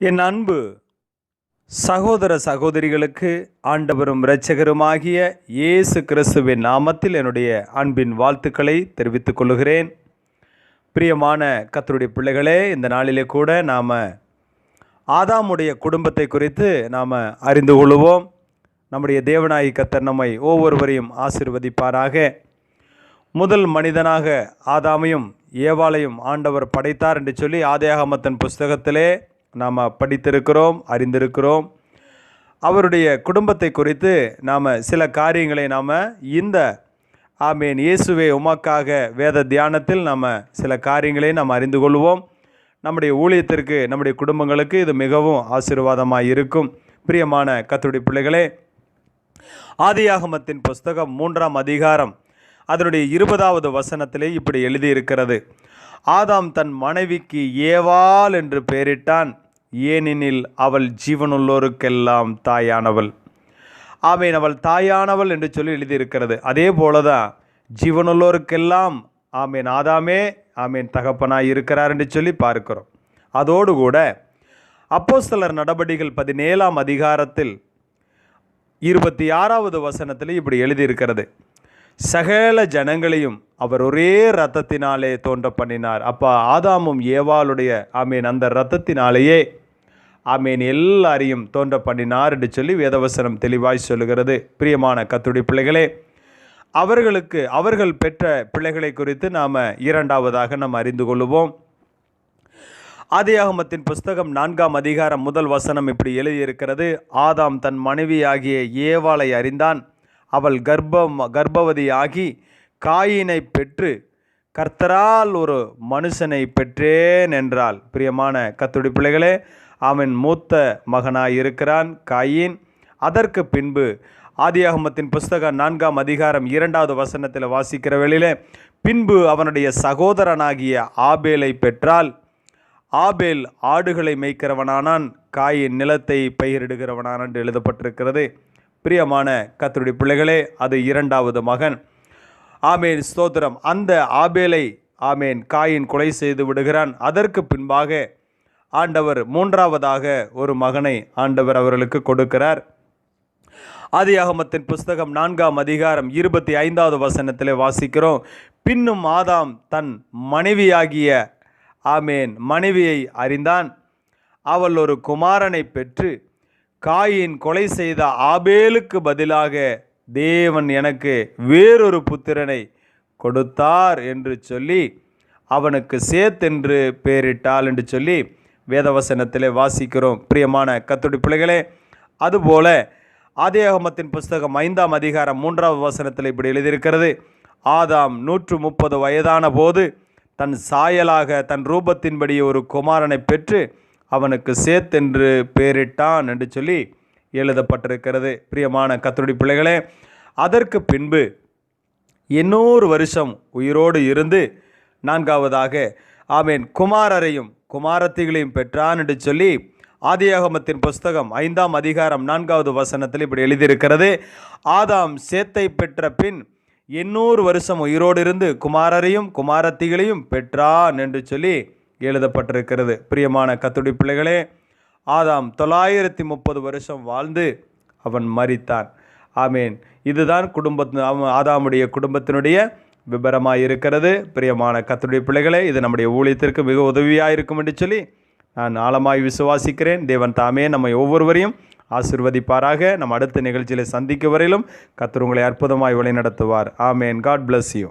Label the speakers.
Speaker 1: என் அன்பு சகோதர சகோதரிகளுக்கு ஆண்டவரும் இரட்சகருமாகிய இயேசு கிறிஸ்துவின் நாமத்தில் என்னுடைய அன்பின் வாழ்த்துக்களை தெரிவித்துக் கொள்கிறேன். பிரியமான கத்தருடைய பிள்ளைகளே இந்த நாளிலே கூட நாம் ஆதாமுடைய குடும்பத்தை குறித்து நாம் அறிந்து கொள்வோம். நம்முடைய தேவநாயகி கத்தர் நம்மை ஒவ்வொருவரையும் ஆசிர்வதிப்பாராக. முதல் மனிதனாக ஆதாமையும் ஏவாளையும் ஆண்டவர் படைத்தார் என்று சொல்லி ஆதியாகமத்தன் புஸ்தகத்திலே நாம் படித்திருக்கிறோம் அறிந்திருக்கிறோம். அவருடைய குடும்பத்தை குறித்து நாம் சில காரியங்களை நாம் இந்த ஆமீன் இயேசுவே உமாக்காக வேத தியானத்தில் நாம் சில காரியங்களை நாம் அறிந்து கொள்வோம். நம்முடைய ஊழியத்திற்கு நம்முடைய குடும்பங்களுக்கு இது மிகவும் ஆசீர்வாதமாக இருக்கும். பிரியமான கத்துடைய பிள்ளைகளே ஆதியாகமத்தின் புஸ்தகம் மூன்றாம் அதிகாரம் அதனுடைய இருபதாவது வசனத்திலே இப்படி எழுதியிருக்கிறது. ஆதாம் தன் மனைவிக்கு ஏவாள் என்று பெயரிட்டான். ஏனெனில் அவள் ஜீவனுள்ளோருக்கெல்லாம் தாயானவள். ஆமேன் அவள் தாயானவள் என்று சொல்லி எழுதியிருக்கிறது. அதே போல தான் ஜீவனுள்ளோருக்கெல்லாம் ஆமேன் ஆதாமே ஆமேன் தகப்பனாய் இருக்கிறார் என்று சொல்லி பார்க்கிறோம். அதோடு கூட அப்போ சிலர் நடபடிகள் பதினேழாம் அதிகாரத்தில் இருபத்தி ஆறாவது வசனத்தில் இப்படி எழுதியிருக்கிறது. சகல ஜனங்களையும் அவர் ஒரே ரத்தத்தினாலே தோன்ற பண்ணினார் அப்போ ஆதாமும் ஏவாளுடைய ஆமீன் அந்த ரத்தத்தினாலேயே ஆமீன். எல்லாரையும் தோன்ற பண்ணினார் என்று சொல்லி வேதவசனம் தெளிவாய் சொல்லுகிறது. பிரியமான கத்துடி பிள்ளைகளே அவர்களுக்கு அவர்கள் பெற்ற பிள்ளைகளை குறித்து நாம் இரண்டாவதாக நாம் அறிந்து கொள்வோம். ஆதியாகமத்தின் புஸ்தகம் நான்காம் அதிகாரம் முதல் வசனம் இப்படி எழுதியிருக்கிறது. ஆதாம் தன் மனைவியாகிய ஏவாளை அறிந்தான். அவள் கர்ப்பம் கர்ப்பவதியாகி காயினை பெற்று கர்த்தரால் ஒரு மனுஷனை பெற்றேன் என்றால் பிரியமான கத்துடி பிள்ளைகளே அவன் மூத்த மகனாயிருக்கிறான் காயின். அதற்கு பின்பு ஆதியாகமத்தின் புஸ்தகம் நான்காம் அதிகாரம் இரண்டாவது வசனத்தில் வாசிக்கிற வேளையிலே பின்பு அவனுடைய சகோதரனாகிய ஆபேலை பெற்றால் ஆபேல் ஆடுகளை மேய்க்கிறவனானான் காயின் நிலத்தை பயிரிடுகிறவனான் என்று எழுதப்பட்டிருக்கிறது. பிரியமான கத்தருடைய பிள்ளைகளே அது இரண்டாவது மகன். ஆமேன். ஸ்தோத்திரம். அந்த ஆபேலை ஆமேன் காயின் கொலை செய்து விடுகிறான். அதற்கு பின்பாக ஆண்டவர் மூன்றாவதாக ஒரு மகனை ஆண்டவர் அவர்களுக்கு கொடுக்கிறார். ஆதியாகமத்தின் புஸ்தகம் நான்காம் அதிகாரம் இருபத்தி ஐந்தாவது வசனத்திலே வாசிக்கிறோம். பின்னும் ஆதாம் தன் மனைவியாகிய ஆமேன் மனைவியை அறிந்தான். அவள் ஒரு குமாரனை பெற்று காயின் கொலை செய்த ஆபேலுக்கு பதிலாக தேவன் எனக்கு வேறொரு புத்திரனை கொடுத்தார் என்று சொல்லி அவனுக்கு சேத்தென்று பெயரிட்டாள் என்று சொல்லி வேதவசனத்திலே வாசிக்கிறோம். பிரியமான கத்துடி பிள்ளைகளே அதுபோல ஆதியாகமத்தின் புஸ்தகம் ஐந்தாம் அதிகாரம் மூன்றாவது வசனத்தில் இப்படி எழுதியிருக்கிறது. ஆதாம் நூற்று முப்பது வயதான போது தன் சாயலாக தன் ரூபத்தின்படி ஒரு குமாரனை பெற்று அவனுக்கு சேத்தென்று பெயரிட்டான் என்று சொல்லி எழுதப்பட்டிருக்கிறது. பிரியமான கத்தருடைய பிள்ளைகளே அதற்கு பின்பு இன்னொரு வருஷம் உயிரோடு இருந்து நான்காவதாக ஆமேன் குமாரரையும் குமாரத்திகளையும் பெற்றான் என்று சொல்லி ஆதியாகமத்தின் புஸ்தகம் ஐந்தாம் அதிகாரம் நான்காவது வசனத்தில் இப்படி எழுதியிருக்கிறது. ஆதாம் சேத்தை பெற்ற பின் எண்ணூறு வருஷம் உயிரோடு இருந்து குமாரரையும் குமாரத்திகளையும் பெற்றான் என்று சொல்லி எழுதப்பட்டிருக்கிறது. பிரியமான கத்துடி பிள்ளைகளே ஆதாம் தொள்ளாயிரத்தி முப்பது வருஷம் வாழ்ந்து அவன் மறித்தான் ஆமேன். இதுதான் குடும்பத்து ஆதாமுடைய குடும்பத்தினுடைய விபரமாக இருக்கிறது பிரியமான கத்துடைய பிள்ளைகளே இது நம்முடைய ஊழியத்திற்கு மிக உதவியாக இருக்கும் என்று சொல்லி நான் ஆழமாய் விசுவாசிக்கிறேன். தேவன் தாமே நம்மை ஒவ்வொருவரையும் ஆசிர்வதிப்பாராக. நம் அடுத்த நிகழ்ச்சியில் சந்திக்க வரையிலும் கத்தர் உங்களை அற்புதமாய் வழிநடத்துவார். ஆமேன். God bless you